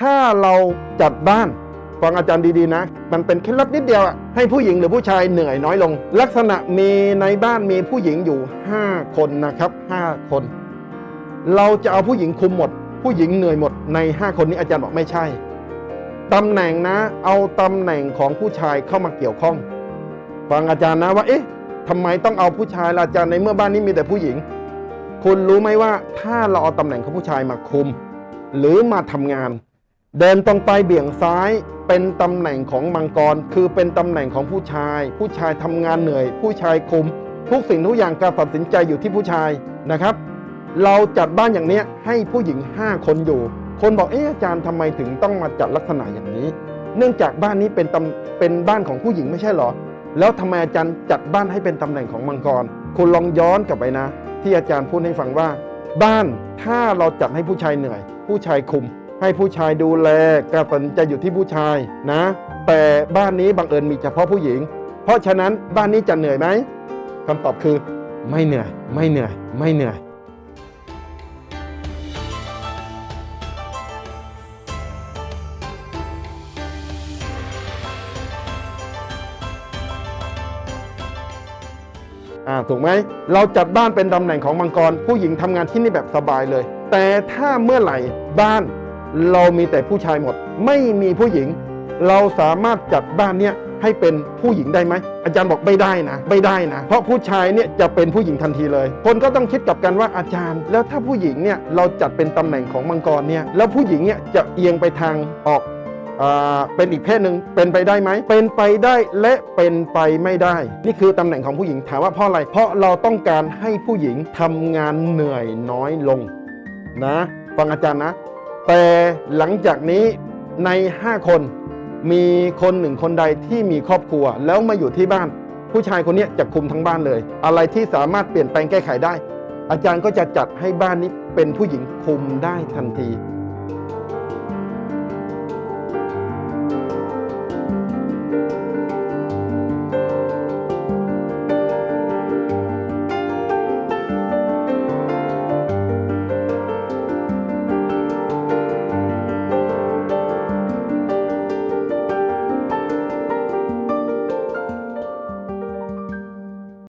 ถ้าเราจัดบ้านฟังอาจารย์ดีๆนะ มันเป็นเคล็ดลับนิดเดียวอะให้ผู้หญิงหรือผู้ชายเหนื่อยน้อยลง ลักษณะมีในบ้านมีผู้หญิงอยู่ 5 คนนะครับ 5 คน เราจะเอาผู้หญิงคุมหมด ผู้หญิงเหนื่อยหมดใน 5 คนนี้อาจารย์บอกไม่ใช่ตำแหน่งนะ เอาตำแหน่งของผู้ชายเข้ามาเกี่ยวข้อง ฟังอาจารย์นะว่าเอ๊ะทำไมต้องเอาผู้ชายล่ะอาจารย์ในเมื่อบ้านนี้มีแต่ผู้หญิง คุณรู้ไหมว่าถ้าเราเอาตำแหน่งของผู้ชายมาคุม หรือมาทำงาน เดินตรงไปเบี่ยงซ้ายเป็นตำแหน่งของมังกร คือเป็นตำแหน่งของผู้ชาย ผู้ชายทำงานเหนื่อย ผู้ชายคุม ทุกสิ่งทุกอย่างการตัดสินใจอยู่ที่ผู้ชายนะครับ เราจัดบ้านอย่างเนี้ยให้ผู้หญิง 5 คนอยู่ คนบอกเอออาจารย์ทำไมถึงต้องมาจัดลักษณะอย่างนี้ เนื่องจากบ้านนี้เป็นตำเป็นบ้านของผู้หญิงไม่ใช่หรอ แล้วทำไมอาจารย์จัดบ้านให้เป็นตำแหน่งของมังกร คุณลองย้อนกลับไปนะ ที่อาจารย์พูดให้ฟังว่า บ้านถ้าเราจัดให้ผู้ชายเหนื่อย ผู้ชายคุม ให้ผู้ชายดูแลการตัดสินใจอยู่ที่ผู้ชายนะ แต่บ้านนี้บังเอิญมีเฉพาะผู้หญิง เพราะฉะนั้นบ้านนี้จะเหนื่อยไหมคำตอบคือ ไม่เหนื่อย ไม่เหนื่อย ไม่เหนื่อยอ่าถูกไหมเราจัดบ้านเป็นตำแหน่งของมังกร ผู้หญิงทำงานที่นี่แบบสบายเลย แต่ถ้าเมื่อไหร่บ้าน เรามีแต่ผู้ชายหมด ไม่มีผู้หญิง เราสามารถจัดบ้านเนี้ยให้เป็นผู้หญิงได้ไหม อาจารย์บอกไม่ได้นะ ไม่ได้นะ เพราะผู้ชายเนี่ยจะเป็นผู้หญิงทันทีเลย คนก็ต้องคิดกับกันว่าอาจารย์ แล้วถ้าผู้หญิงเนี่ยเราจัดเป็นตำแหน่งของมังกรเนี่ยแล้วผู้หญิงเนี่ยจะเอียงไปทางออกอ่าเป็นอีกเพศหนึ่งเป็นไปได้ไหม เป็นไปได้และเป็นไปไม่ได้ นี่คือตำแหน่งของผู้หญิงถามว่าเพราะอะไร เพราะเราต้องการให้ผู้หญิงทำงานเหนื่อยน้อยลงนะ ฟังอาจารย์นะ แต่หลังจากนี้ใน 5 คนมีคนหนึ่งคนใดที่มีครอบครัว แล้วมาอยู่ที่บ้าน ผู้ชายคนนี้จะคุมทั้งบ้านเลย อะไรที่สามารถเปลี่ยนแปลงแก้ไขได้ อาจารย์ก็จะจัดให้บ้านนี้เป็นผู้หญิงคุมได้ทันที